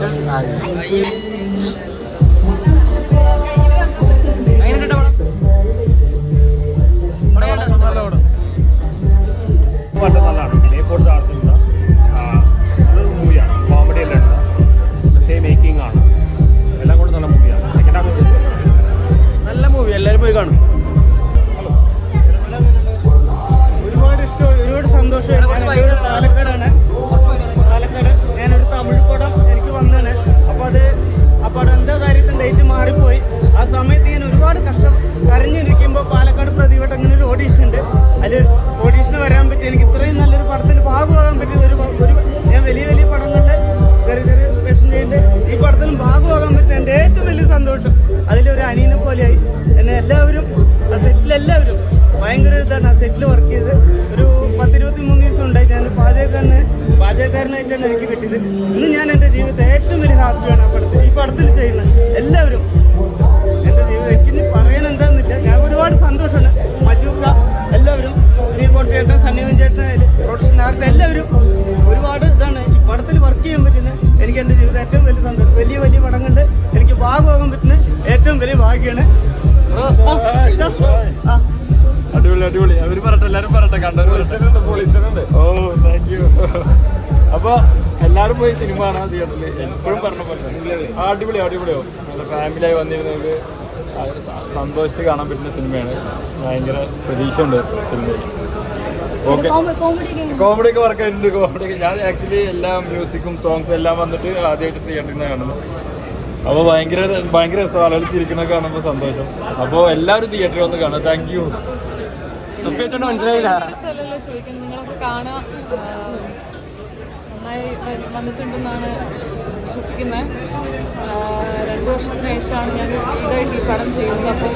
chắc là പോലെയായി എന്നെ എല്ലാവരും ആ സെറ്റിലെല്ലാവരും ഭയങ്കര ഇതാണ് ആ സെറ്റിൽ വർക്ക് ചെയ്ത്. ഒരു പത്തിരുപത്തി മൂന്ന് ദിവസം ഉണ്ടായി. ഞാൻ പാചകക്കാരന് പാചകക്കാരനായിട്ടാണ് എനിക്ക് കിട്ടിയത്. ഇന്ന് ഞാൻ എന്റെ ജീവിതത്തിൽ ഏറ്റവും വലിയ ഹാപ്പിയാണ് ആ പടത്തിൽ. ഈ പടത്തിൽ ചെയ്യുന്ന എല്ലാവരും എന്റെ ജീവിതം എനിക്കിനി പറയാൻ എന്താണെന്നില്ല ഞാൻ ഒരുപാട് സന്തോഷമാണ്. മജൂക്ക എല്ലാവരും നീ ചേട്ടൻ സണ്ണിവൻ ചേട്ടൻ പ്രൊഡക്ഷൻ ആർട്ട് എല്ലാവരും ഒരുപാട് ഇതാണ് ഈ പടത്തിൽ വർക്ക് ചെയ്യാൻ പറ്റുന്നത് എനിക്ക് എന്റെ ജീവിതം ഏറ്റവും വലിയ സന്തോഷം. ആ അടിപൊളി അടിപൊളി. അവർ പറയട്ടെ എല്ലാരും പറയട്ടെ കണ്ടവരുണ്ട് പൊളിച്ചിട്ടുണ്ട് ഓ താങ്ക് യു അപ്പൊ എല്ലാരും പോയി സിനിമ കാണാൻ തിയേറ്ററിൽ എപ്പോഴും പറഞ്ഞ പോലെ അടിപൊളി അടിപൊളിയോ നല്ല ഫാമിലിയായി വന്നിരുന്നവർക്ക് സന്തോഷിച്ച് കാണാൻ പറ്റുന്ന സിനിമയാണ് ഭയങ്കര പ്രതീക്ഷയുണ്ട് സിനിമയിൽ ഓക്കെ കോമഡി ഒക്കെ വർക്ക് ആയിട്ടുണ്ട് കോമഡി ഒക്കെ. ഞാൻ ആക്ച്വലി എല്ലാ മ്യൂസിക്കും സോങ്സും എല്ലാം വന്നിട്ട് ആദ്യമായിട്ട് തിയേറ്ററിൽ നിന്ന് കാണുന്നത് അപ്പോൾ ഭയങ്കര ഭയങ്കര രസം. കാണുമ്പോ കാണുമ്പോൾ സന്തോഷം. അപ്പോൾ എല്ലാവരും തിയേറ്ററിൽ വന്ന് കാണാം താങ്ക് യു മനസ്സിലായില്ല. വന്നിട്ടുണ്ടെന്നാണ് വിശ്വസിക്കുന്നത്. രണ്ട് വർഷത്തിന് ശേഷമാണ് ഞാൻ ഇതായിട്ട് ഈ പടം ചെയ്യുന്നത്. അപ്പോൾ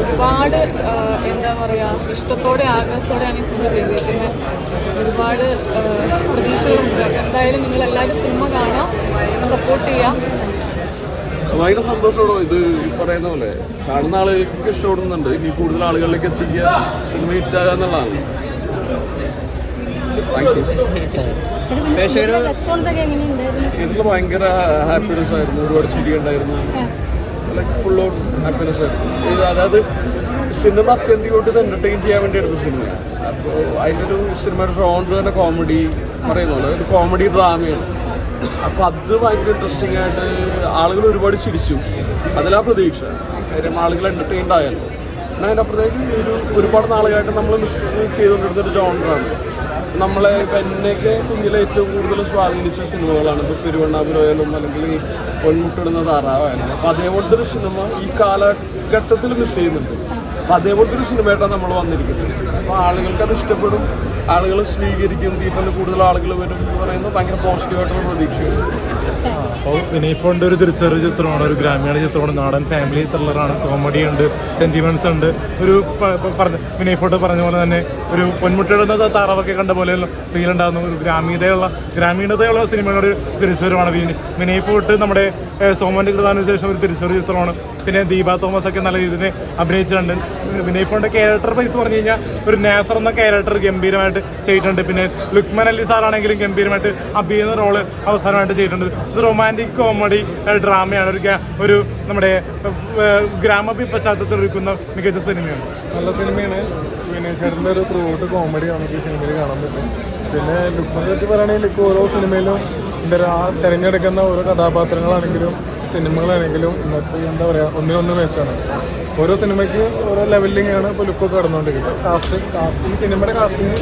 ഒരുപാട് എന്താ പറയുക ഇഷ്ടത്തോടെ ആഗ്രഹത്തോടെയാണ് ഈ സിനിമ ചെയ്തിരിക്കുന്നത് ഒരുപാട് പ്രതീക്ഷകളുണ്ട്. എന്തായാലും നിങ്ങൾ എല്ലാവരും സിനിമ കാണാം സപ്പോർട്ട് ചെയ്യാം ഭയങ്കര സന്തോഷമാണോ ഇത് പറയുന്ന പോലെ? കാണുന്ന ആളുകൾക്ക് ഇഷ്ടപ്പെടുന്നുണ്ട്. ഇനി കൂടുതൽ ആളുകളിലേക്ക് എത്തിക്കുക സിനിമ ഹിറ്റാകുക എന്നുള്ളതാണ്. ഇതിൽ ഭയങ്കര ഹാപ്പിനെസ് ആയിരുന്നു. ഒരുപാട് ചിരി ഉണ്ടായിരുന്നു. ലൈക്ക് ഫുൾ ഓൺ ഹാപ്പിനെസ് ആയിരുന്നു. ഇത് അതായത് സിനിമ അത്യന്തികമായിട്ട് എന്റർടൈൻ ചെയ്യാൻ വേണ്ടി എടുത്ത സിനിമയാണ് അപ്പോൾ അതിന്റെ ഒരു സിനിമയുടെ ഷോണ്ട് തന്നെ കോമഡി പറയുന്ന പോലെ. ഒരു കോമഡി ഡ്രാമയാണ് അപ്പോൾ അത് ഭയങ്കര ഇൻട്രസ്റ്റിംഗ് ആയിട്ട് ആളുകൾ ഒരുപാട് ചിരിച്ചു. അതിലാ പ്രതീക്ഷ. കാര്യം ആളുകൾ എന്റർടൈൻഡ് ആയല്ലോ. പിന്നെ അതിനപ്പുറത്തേക്ക് ഒരു ഒരുപാട് നാളുകളായിട്ട് നമ്മൾ മിസ് ചെയ്തുകൊണ്ടിരുന്നൊരു ജോണറാണ് നമ്മളെ ഇപ്പം എന്നെയൊക്കെ കുഞ്ഞിലെ ഏറ്റവും കൂടുതൽ സ്വാധീനിച്ച സിനിമകളാണ്. ഇപ്പോൾ പെരുവണ്ണാപുരമായാലും അല്ലെങ്കിൽ പൊന്മുട്ടിടുന്ന താറാവായാലും. അപ്പോൾ അതേപോലത്തെ ഒരു സിനിമ ഈ കാലഘട്ടത്തിൽ മിസ് ചെയ്യുന്നുണ്ട്. അപ്പോൾ അതേപോലത്തെ ഒരു സിനിമയായിട്ടാണ് നമ്മൾ വന്നിരിക്കുന്നത്. അപ്പോൾ ആളുകൾക്ക് അത് ഇഷ്ടപ്പെടും. ആളുകൾ സ്വീകരിക്കും തീപ്പൊന്ന് കൂടുതൽ ആളുകൾ വരും എന്ന് പറയുന്നത് ഭയങ്കര പോസിറ്റീവായിട്ടുള്ള പ്രതീക്ഷയാണ്. അപ്പോൾ ഒരു തിരിച്ചറിവ് ചിത്രമാണ് ഒരു ഗ്രാമീണ ചിത്രമാണ്. നാടൻ ഫാമിലി ത്രില്ലറാണ് കോമഡി ഉണ്ട് സെന്റിമെന്റ്സ് ഉണ്ട്. ഒരു പറഞ്ഞ വിനയ് ഫോട്ടോ പറഞ്ഞ പോലെ തന്നെ ഒരു പൊന്മുട്ടയുടെ താറാവൊക്കെ കണ്ട പോലെ ഫീൽ ഉണ്ടാകുന്ന ഒരു ഗ്രാമീണതയുള്ള ഗ്രാമീണതയുള്ള സിനിമയുടെ ഒരു തിരിച്ചുവരവാണ് വിനയ്. ഫോർട്ട് നമ്മുടെ സോമന്റെ കൃതാനു ശേഷം ഒരു തിരിച്ചറിവ് ചിത്രമാണ്. പിന്നെ ദീപ തോമസ് ഒക്കെ നല്ല രീതിയിൽ അഭിനയിച്ചിട്ടുണ്ട്. വിനയ് ഫോണിന്റെ ക്യാരക്ടർ വൈസ് പറഞ്ഞു കഴിഞ്ഞാൽ ഒരു നാസർ എന്ന ക്യാരക്ടർ ഗംഭീരമായിട്ട് ചെയ്തിട്ടുണ്ട്. പിന്നെ ലുക്മൻ അലി സാറാണെങ്കിലും ഗംഭീരമായിട്ട് അഭിനയ റോൾ അവസാനമായിട്ട് ചെയ്തിട്ടുണ്ട്. ഇത് റൊമാന്റിക് കോമഡി ഡ്രാമയാണ് ഒരു ഒരു നമ്മുടെ ഗ്രാമ പശ്ചാത്തലത്തിൽ ഒരുക്കുന്ന മികച്ച സിനിമയാണ്. നല്ല സിനിമയാണ്. വിനയ് ചേട്ടന്റെ ഒരു ത്രൂ ഔട്ട് കോമഡിയാണ് ഈ സിനിമയിൽ കാണാൻ പറ്റും. പിന്നെ ലുക്കിനെ പറ്റി പറയുകയാണെങ്കിൽ ലുക്ക് ഓരോ സിനിമയിലും എന്താ പറയുക തിരഞ്ഞെടുക്കുന്ന ഓരോ കഥാപാത്രങ്ങളാണെങ്കിലും സിനിമകളാണെങ്കിലും ഇന്നത്തെ എന്താ പറയുക ഒന്നിനൊന്ന് മെച്ചാണ് ഓരോ സിനിമയ്ക്ക് ഓരോ ലെവലിങ്ങാണ് ഇപ്പോൾ ലുക്കൊക്കെ കടന്നുകൊണ്ടിരിക്കുന്നത്. കാസ്റ്റ് കാസ്റ്റ് ഈ സിനിമയുടെ കാസ്റ്റിംഗ്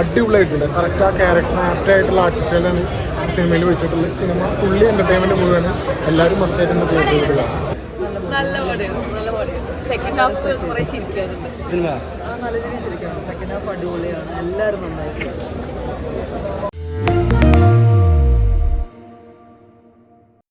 അടിപൊളിയായിട്ടുണ്ട്. കറക്റ്റ് ആ ക്യാരക്ടർ ആപ്റ്റ് ആയിട്ടുള്ള ആർട്ടിസ്റ്റുകളാണ് സിനിമയിൽ വെച്ചിട്ടുള്ള സിനിമ ഫുള്ളി എന്റർടൈൻമെന്റ് മുഴുവൻ എല്ലാവരും മസ്റ്റായിട്ട് ഇന്ന് തിയേറ്ററിൽ കാണാം നല്ല പടയാണ് നല്ല പടയാണ്. സെക്കൻഡ് ഹാഫ് കുറേ ചിരിക്കാനുണ്ട്. സിനിമ? ആ നല്ല രീതിയിൽ ചിരിക്കാറുണ്ട് സെക്കൻഡ് ഹാഫ് അടിപൊളിയാണ്. എല്ലാവരും നന്നായി ചെയ്തു